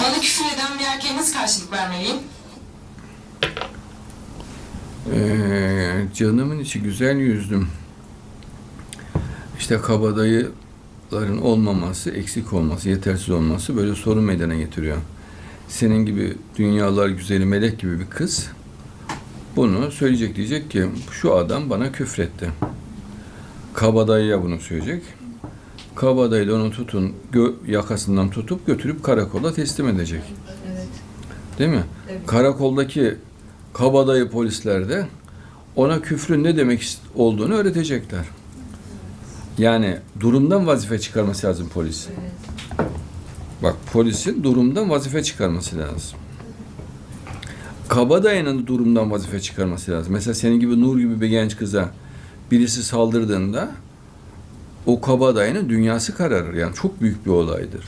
Bana küfür eden bir erkeğe nasıl karşılık vermeliyim? Ee, canımın içi güzel yüzdüm. İşte kabadayıların olmaması, eksik olması, yetersiz olması böyle sorun meydana getiriyor. Senin gibi dünyalar güzeli melek gibi bir kız bunu söyleyecek diyecek ki şu adam bana küfretti. Kabadayıya bunu söyleyecek. Kabadayı da onu tutun, gö- yakasından tutup götürüp karakola teslim edecek. Evet. Değil mi? Evet. Karakoldaki kabadayı polisler de ona küfrün ne demek olduğunu öğretecekler. Yani durumdan vazife çıkarması lazım polis. Evet. Bak polisin durumdan vazife çıkarması lazım. Kabadayının durumdan vazife çıkarması lazım. Mesela senin gibi Nur gibi bir genç kıza birisi saldırdığında o kabadayının dünyası kararır. Yani çok büyük bir olaydır.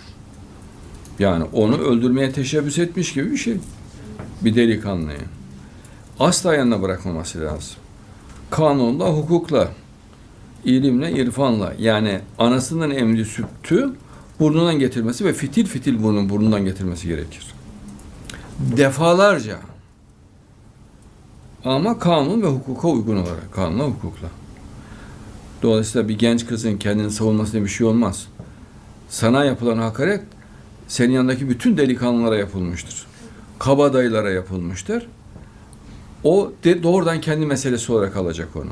Yani onu öldürmeye teşebbüs etmiş gibi bir şey. Bir delikanlıyı. Asla yanına bırakmaması lazım. Kanunla, hukukla, ilimle, irfanla yani anasının emri sütü burnundan getirmesi ve fitil fitil burnun burnundan getirmesi gerekir. Defalarca. Ama kanun ve hukuka uygun olarak, kanunla hukukla. Dolayısıyla bir genç kızın kendini savunmasına bir şey olmaz. Sana yapılan hakaret senin yanındaki bütün delikanlılara yapılmıştır. Kabadayılara yapılmıştır. O de, doğrudan kendi meselesi olarak alacak onu.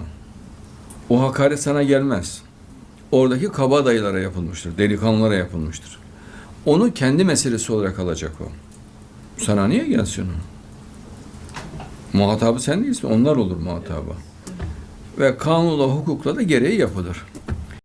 O hakaret sana gelmez. Oradaki kabadayılara yapılmıştır, delikanlılara yapılmıştır. Onu kendi meselesi olarak alacak o. Sana niye gelsin o? Muhatabı sen değilsin, onlar olur muhatabı. Ve kanunla, hukukla da gereği yapılır.